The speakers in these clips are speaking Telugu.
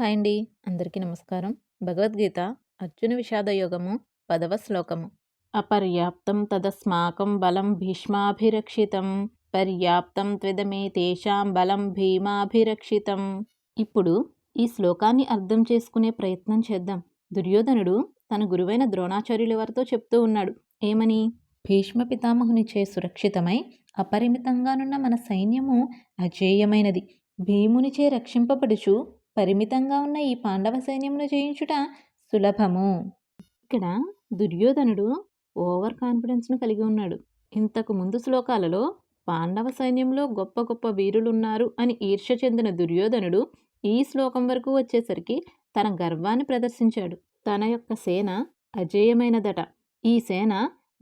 హాయ్ అండి. అందరికీ నమస్కారం. భగవద్గీత అర్జున విషాద యోగము పదవ శ్లోకము. అపర్యాప్తం తదస్మాకం బలం భీష్మాభిరక్షితం. పర్యాప్తం త్విదమే తేషాం బలం భీమాభిరక్షితం. ఇప్పుడు ఈ శ్లోకాన్ని అర్థం చేసుకునే ప్రయత్నం చేద్దాం. దుర్యోధనుడు తన గురువైన ద్రోణాచార్యుల వారితో చెప్తూ ఉన్నాడు. ఏమని? భీష్మ పితామహునిచే సురక్షితమై అపరిమితంగానున్న మన సైన్యము అజేయమైనది. భీమునిచే రక్షింపబడుచు పరిమితంగా ఉన్న ఈ పాండవ సైన్యమును జయించుట సులభము. ఇక్కడ దుర్యోధనుడు ఓవర్ కాన్ఫిడెన్స్ను కలిగి ఉన్నాడు. ఇంతకు ముందు శ్లోకాలలో పాండవ సైన్యంలో గొప్ప గొప్ప వీరులున్నారు అని ఈర్ష్య చెందిన దుర్యోధనుడు ఈ శ్లోకం వరకు వచ్చేసరికి తన గర్వాన్ని ప్రదర్శించాడు. తన యొక్క సేన అజేయమైనదట. ఈ సేన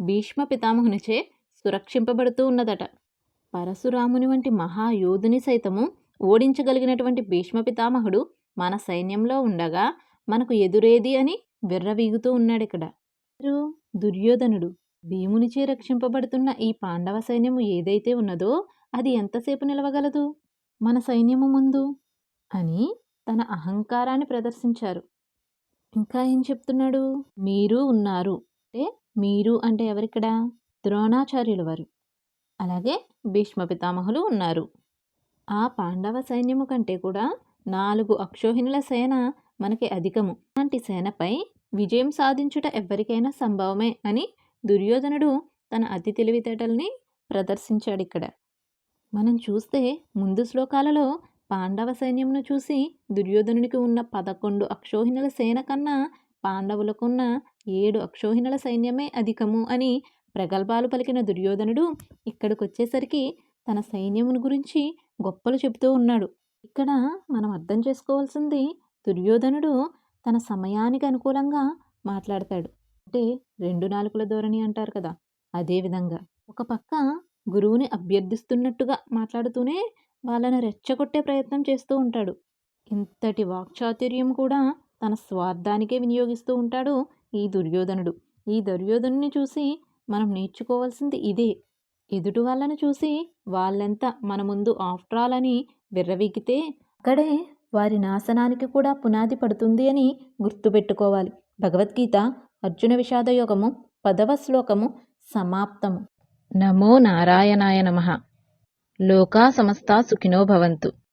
భీష్మ పితామహునిచే సురక్షింపబడుతూ ఉన్నదట. పరశురాముని వంటి మహాయోధుని సైతము ఓడించగలిగినటువంటి భీష్మ పితామహుడు మన సైన్యంలో ఉండగా మనకు ఎదురేది అని విర్రవీగుతూ ఉన్నాడు ఇక్కడ. దుర్యోధనుడు. భీమునిచే రక్షింపబడుతున్న ఈ పాండవ సైన్యము ఏదైతే ఉన్నదో అది ఎంతసేపు నిలవగలదు? మన సైన్యము ముందు? అని తన అహంకారాన్ని ప్రదర్శించారు. ఇంకా ఏం చెప్తున్నాడు? మీరు ఉన్నారు. అంటే మీరు అంటే ఎవరిక్కడ? ద్రోణాచార్యుల వారు. అలాగే భీష్మ పితామహులు ఉన్నారు. ఆ పాండవ సైన్యము కంటే కూడా నాలుగు అక్షోహిణుల సేన మనకి అధికము. అలాంటి సేనపై విజయం సాధించుట ఎవ్వరికైనా సంభవమే అని దుర్యోధనుడు తన అతి తెలివితేటల్ని ప్రదర్శించాడు ఇక్కడ. మనం చూస్తే ముందు శ్లోకాలలో పాండవ సైన్యంను చూసి దుర్యోధనునికి ఉన్న పదకొండు అక్షోహిణుల సేన కన్నా పాండవులకున్న ఏడు అక్షోహిణుల సైన్యమే అధికము అని ప్రగల్భాలు పలికిన దుర్యోధనుడు ఇక్కడికి వచ్చేసరికి తన సైన్యమును గురించి గొప్పలు చెబుతూ ఉన్నాడు. ఇక్కడ మనం అర్థం చేసుకోవాల్సింది దుర్యోధనుడు తన సమయానికి అనుకూలంగా మాట్లాడతాడు. అంటే రెండు నాలుగుల ధోరణి అంటారు కదా అదేవిధంగా ఒక పక్క గురువుని అభ్యర్థిస్తున్నట్టుగా మాట్లాడుతూనే వాళ్ళని రెచ్చగొట్టే ప్రయత్నం చేస్తూ ఉంటాడు. ఇంతటి వాక్చాతుర్యం కూడా తన స్వార్థానికే వినియోగిస్తూ ఉంటాడు ఈ దుర్యోధనుడు. ఈ దుర్యోధనుని చూసి మనం నేర్చుకోవాల్సింది ఇదే. ఎదుటి వాళ్ళను చూసి వాళ్ళెంత మన ముందు ఆఫ్టర్ ఆల్ అని విర్రవీగితే అక్కడే వారి నాశనానికి కూడా పునాది పడుతుంది అని గుర్తుపెట్టుకోవాలి. భగవద్గీత అర్జున విషాదయోగము పదవ శ్లోకము సమాప్తము. నమో నారాయణాయ నమ. లోకా సమస్త సుఖినో భవంతు.